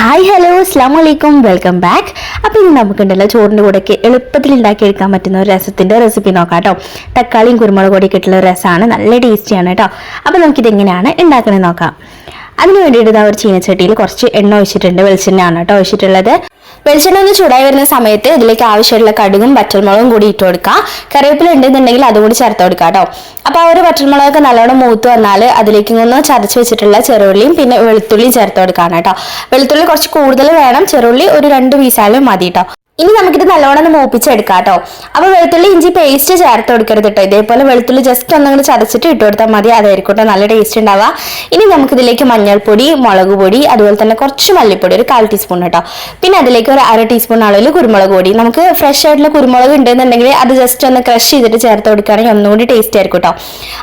Hi hello അസ്ലാം വലൈക്കും welcome back അപ്പോൾ ഇന്ന് നമുക്കുണ്ടല്ലോ ചോറിന്റെ കൂടെയൊക്കെ എളുപ്പത്തിൽ ഉണ്ടാക്കിയെടുക്കാൻ പറ്റുന്ന ഒരു രസത്തിന്റെ റെസിപ്പി നോക്കാം കേട്ടോ. തക്കാളിയും കുരുമുളക് കൂടി ഇട്ടുള്ള രസമാണ്. നല്ല ടേസ്റ്റിയാണ് കേട്ടോ. അപ്പോൾ നമുക്കിതെങ്ങനെയാണ് ഉണ്ടാക്കണമെന്ന് നോക്കാം. അതിന് വേണ്ടിയിട്ട് ഇതാ ഒരു ചീനച്ചട്ടിയിൽ കുറച്ച് എണ്ണ ഒഴിച്ചിട്ടുണ്ട് വെളിച്ചെണ്ണയാണ് കേട്ടോ ഒഴിച്ചിട്ടുള്ളത്. വെളിച്ചെണ്ണ ഒന്ന് ചൂടായി വരുന്ന സമയത്ത് ഇതിലേക്ക് ആവശ്യമുള്ള കടുകും പച്ചമുളകും കൂടി ഇട്ട് കൊടുക്കുക കറിവേപ്പില ഉണ്ടെന്നുണ്ടെങ്കിൽ അതും കൂടി ചേർത്ത് കൊടുക്കുക കേട്ടോ. അപ്പോൾ ആ ഒരു പച്ചമുളകൊക്കെ നല്ലോണം മൂത്ത് വന്നാൽ അതിലേക്ക് ഒന്ന് ചതച്ച് വെച്ചിട്ടുള്ള ചെറുള്ളിയും പിന്നെ വെളുത്തുള്ളിയും ചേർത്ത് കൊടുക്കാണ് കേട്ടോ. വെളുത്തുള്ളി കുറച്ച് കൂടുതൽ വേണം. ചെറുള്ളി ഒരു രണ്ട് പീസായാലും മതി കേട്ടോ. ഇനി നമുക്കിത് നല്ലോണം ഒന്ന് മൂപ്പിച്ചെടുക്കാം കേട്ടോ അപ്പോൾ വെളുത്തുള്ളി ഇഞ്ചി പേസ്റ്റ് ചേർത്ത് കൊടുക്കരുത് കേട്ടോ. ഇതേപോലെ വെളുത്തുള്ളി ജസ്റ്റ് ഒന്നും ചതച്ചിട്ട് ഇട്ട് കൊടുത്താൽ മതി. അതായിരിക്കും കേട്ടോ നല്ല ടേസ്റ്റ് ഉണ്ടാവുക ഇനി നമുക്കിതിലേക്ക് മഞ്ഞൾപ്പൊടി മുളക് പൊടി അതുപോലെ തന്നെ കുറച്ച് മല്ലിപ്പൊടി ഒരു കാൽ ടീസ്പൂൺ കേട്ടോ. പിന്നെ അതിലേക്ക് ഒരു അര ടീസ്പൂൺ അളവിൽ കുരുമുളക് പൊടി. നമുക്ക് ഫ്രഷ് ആയിട്ടുള്ള കുരുമുളക് ഉണ്ടെന്നുണ്ടെങ്കിൽ അത് ജസ്റ്റ് ഒന്ന് ക്രഷ് ചെയ്തിട്ട് ചേർത്ത് കൊടുക്കുകയാണെങ്കിൽ ഒന്നുകൂടി ടേസ്റ്റ് ആയിരിക്കും കേട്ടോ.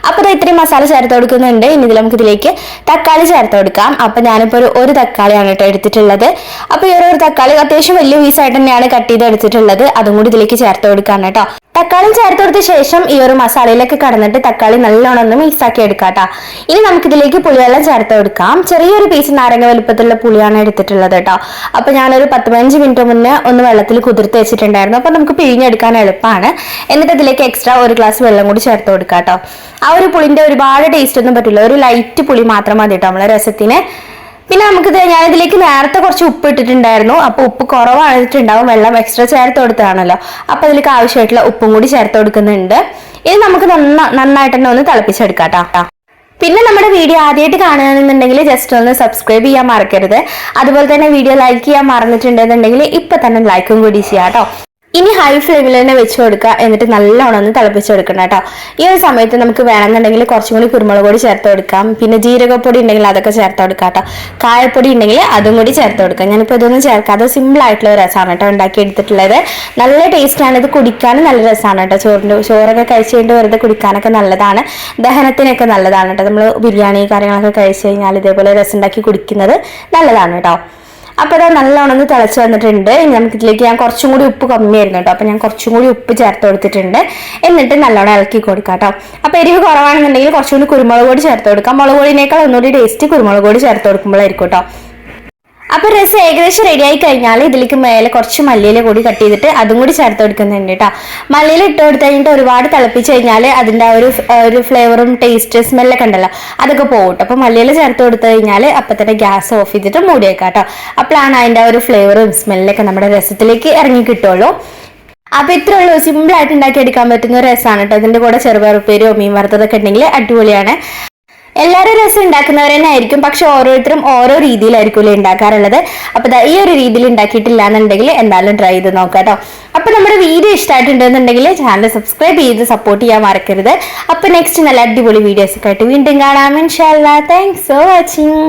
അപ്പോൾ ഇത് ഇത്രയും മസാല ചേർത്ത് കൊടുക്കുന്നുണ്ട്. ഇനി ഇതിൽ നമുക്കിതിലേക്ക് തക്കാളി ചേർത്ത് കൊടുക്കാം. അപ്പോൾ ഞാനിപ്പോൾ ഒരു ഒരു തക്കാളിയാണ് കേട്ടോ എടുത്തിട്ടുള്ളത്. അപ്പോൾ ഈ ഒരു തക്കാളി അത്യാവശ്യം വലിയ പീസായിട്ട് തന്നെയാണ് കട്ട് ചെയ്ത് എടുത്തിട്ടുള്ളത് അതും കൂടി ഇതിലേക്ക് ചേർത്ത് കൊടുക്കാൻ കേട്ടോ. തക്കാളി ചേർത്ത് കൊടുത്ത ശേഷം ഈ ഒരു മസാലയിലൊക്കെ കടന്നിട്ട് തക്കാളി നല്ലോണം ഒന്ന് മിക്സ് ആക്കി എടുക്കാം കേട്ടോ. ഇനി നമുക്ക് ഇതിലേക്ക് പുളിവെള്ളം ചേർത്ത് കൊടുക്കാം. ചെറിയൊരു പീസ് നാരങ്ങ വലുപ്പത്തിലുള്ള പുളിയാണ് എടുത്തിട്ടുള്ളത് കേട്ടോ. അപ്പൊ ഞാനൊരു പത്ത് പതിനഞ്ച് മിനിറ്റ് മുന്നേ ഒന്ന് വെള്ളത്തിൽ കുതിർത്ത് വെച്ചിട്ടുണ്ടായിരുന്നു. അപ്പൊ നമുക്ക് പിഴിഞ്ഞെടുക്കാൻ എളുപ്പമാണ്. എന്നിട്ട് ഇതിലേക്ക് എക്സ്ട്രാ ഒരു ഗ്ലാസ് വെള്ളം കൂടി ചേർത്ത് കൊടുക്കാം കേട്ടോ. ആ ഒരു പുളിന്റെ ഒരുപാട് ടേസ്റ്റ് ഒന്നും പറ്റില്ല. ഒരു ലൈറ്റ് പുളി മാത്രം മതി കേട്ടോ നമ്മളെ രസത്തിന്. പിന്നെ നമുക്ക് ഞാൻ ഇതിലേക്ക് നേരത്തെ കുറച്ച് ഉപ്പ് ഇട്ടിട്ടുണ്ടായിരുന്നു. അപ്പൊ ഉപ്പ് കുറവായിട്ടുണ്ടാവും. വെള്ളം എക്സ്ട്രാ ചേർത്ത് കൊടുത്തതാണല്ലോ. അപ്പൊ അതിലേക്ക് ആവശ്യമായിട്ടുള്ള ഉപ്പും കൂടി ചേർത്ത് കൊടുക്കുന്നുണ്ട്. ഇനി നമുക്ക് നന്ന നന്നായിട്ട് തന്നെ ഒന്ന് തിളപ്പിച്ചെടുക്കാം കേട്ടോ പിന്നെ നമ്മുടെ വീഡിയോ ആദ്യമായിട്ട് കാണുകയാണെന്നുണ്ടെങ്കിൽ ജസ്റ്റ് ഒന്ന് സബ്സ്ക്രൈബ് ചെയ്യാൻ മറക്കരുത്. അതുപോലെ തന്നെ വീഡിയോ ലൈക്ക് ചെയ്യാൻ മറന്നിട്ടുണ്ടെന്നുണ്ടെങ്കിൽ ഇപ്പൊ തന്നെ ലൈക്കും കൂടി ചെയ്യാം ഇനി ഹൈ ഫ്ലെയിമിൽ തന്നെ വെച്ച് കൊടുക്കുക. എന്നിട്ട് നല്ലോണം ഒന്ന് തിളപ്പിച്ചെടുക്കണം കേട്ടോ. ഈ ഒരു സമയത്ത് നമുക്ക് വേണമെന്നുണ്ടെങ്കിൽ കുറച്ചും കൂടി കുരുമുളക് പൊടി ചേർത്ത് കൊടുക്കാം. പിന്നെ ജീരകപ്പൊടി ഉണ്ടെങ്കിൽ അതൊക്കെ ചേർത്ത് കൊടുക്കാം കേട്ടോ. കായപ്പൊടി ഉണ്ടെങ്കിൽ അതും കൂടി ചേർത്ത് കൊടുക്കാം. ഞാനിപ്പോൾ ഇതൊന്നും ചേർക്കാതെ സിമ്പിൾ ആയിട്ടുള്ള ഒരു രസമാണ് കേട്ടോ ഉണ്ടാക്കി എടുത്തിട്ടുള്ളത് നല്ല ടേസ്റ്റാണ് ഇത് കുടിക്കാനും നല്ല രസമാണ് കേട്ടോ. ചോറിന്റെ ചോറൊക്കെ കഴിച്ച് കഴിഞ്ഞിട്ട് വെറുതെ കുടിക്കാനൊക്കെ നല്ലതാണ്. ദഹനത്തിനൊക്കെ നല്ലതാണ് കേട്ടോ. നമ്മൾ ബിരിയാണി കാര്യങ്ങളൊക്കെ കഴിച്ച് കഴിഞ്ഞാൽ ഇതേപോലെ രസം ഉണ്ടാക്കി കുടിക്കുന്നത് നല്ലതാണ് കേട്ടോ. അപ്പോൾ അത് നല്ലോണം ഒന്ന് തിളച്ച് വന്നിട്ടുണ്ട്. ഇനി നമുക്ക് ഇതിലേക്ക് ഞാൻ കുറച്ചും കൂടി ഉപ്പ് കമ്മിയായിരുന്നു കേട്ടോ. അപ്പോൾ ഞാൻ കുറച്ചും കൂടി ഉപ്പ് ചേർത്ത് കൊടുത്തിട്ടുണ്ട്. എന്നിട്ട് നല്ലോണം ഇളക്കി കൊടുക്കാം കേട്ടോ. അപ്പോൾ എരിവ് കുറവാണെന്നുണ്ടെങ്കിൽ കുറച്ചും കൂടി കുരുമുളക് പൊടി ചേർത്ത് കൊടുക്കാം. മുളക് പൊടിയേക്കാൾ ഒന്നുകൂടി ടേസ്റ്റ് കുരുമുളക് പൊടി ചേർത്ത് കൊടുക്കുമ്പോഴായിരിക്കും കേട്ടോ. അപ്പോൾ രസം ഏകദേശം റെഡി ആയി കഴിഞ്ഞാൽ ഇതിലേക്ക് മേലെ കുറച്ച് മല്ലിയില കൂടി കട്ട് ചെയ്തിട്ട് അതും കൂടി ചേർത്ത് കൊടുക്കുന്നുണ്ട് കേട്ടോ മല്ലിയില ഇട്ട് കൊടുത്തു കഴിഞ്ഞിട്ട് ഒരുപാട് തിളപ്പിച്ച് കഴിഞ്ഞാൽ അതിന്റെ ആ ഒരു ഒരു ഫ്ലേവറും ടേസ്റ്റ് സ്മെല്ലൊക്കെ ഉണ്ടല്ലോ അതൊക്കെ പോകും അപ്പോൾ മല്ലിയില ചേർത്ത് കൊടുത്തു കഴിഞ്ഞാൽ അപ്പം തന്നെ ഗ്യാസ് ഓഫ് ചെയ്തിട്ട് മൂടിയേക്കാം കേട്ടോ അപ്പോഴാണ് അതിന്റെ ഒരു ഫ്ലേവറും സ്മെല്ലൊക്കെ നമ്മുടെ രസത്തിലേക്ക് ഇറങ്ങി കിട്ടുള്ളൂ. അപ്പൊ ഇത്രേ ഉള്ളൂ സിമ്പിൾ ആയിട്ട് ഉണ്ടാക്കി എടുക്കാൻ പറ്റുന്ന ഒരു രസമാണ് കേട്ടോ ഇതിന്റെ കൂടെ ചെറുപയർ ഉപ്പേരിയോ മീൻ വറുത്തതൊക്കെ ഉണ്ടെങ്കിൽ അടിപൊളിയാണ്. എല്ലാവരും രസം ഉണ്ടാക്കുന്നവർ തന്നെ ആയിരിക്കും. പക്ഷെ ഓരോരുത്തരും ഓരോ രീതിയിലായിരിക്കും ഉണ്ടാക്കാറുള്ളത്. അപ്പൊ ദാ ഈ ഒരു രീതിയിൽ ഉണ്ടാക്കിയിട്ടില്ല എന്നുണ്ടെങ്കിൽ എന്തായാലും ട്രൈ ചെയ്ത് നോക്കാം കേട്ടോ. അപ്പൊ നമ്മുടെ വീഡിയോ ഇഷ്ടമായിട്ടുണ്ടെന്നുണ്ടെങ്കിൽ ചാനൽ സബ്സ്ക്രൈബ് ചെയ്ത് സപ്പോർട്ട് ചെയ്യാൻ മറക്കരുത്. അപ്പൊ നെക്സ്റ്റ് നല്ല അടിപൊളി വീഡിയോസ് ഒക്കെ ആയിട്ട് വീണ്ടും കാണാം. ഇൻഷാല്ല താങ്ക്സ് ഫോർ വാച്ചിങ്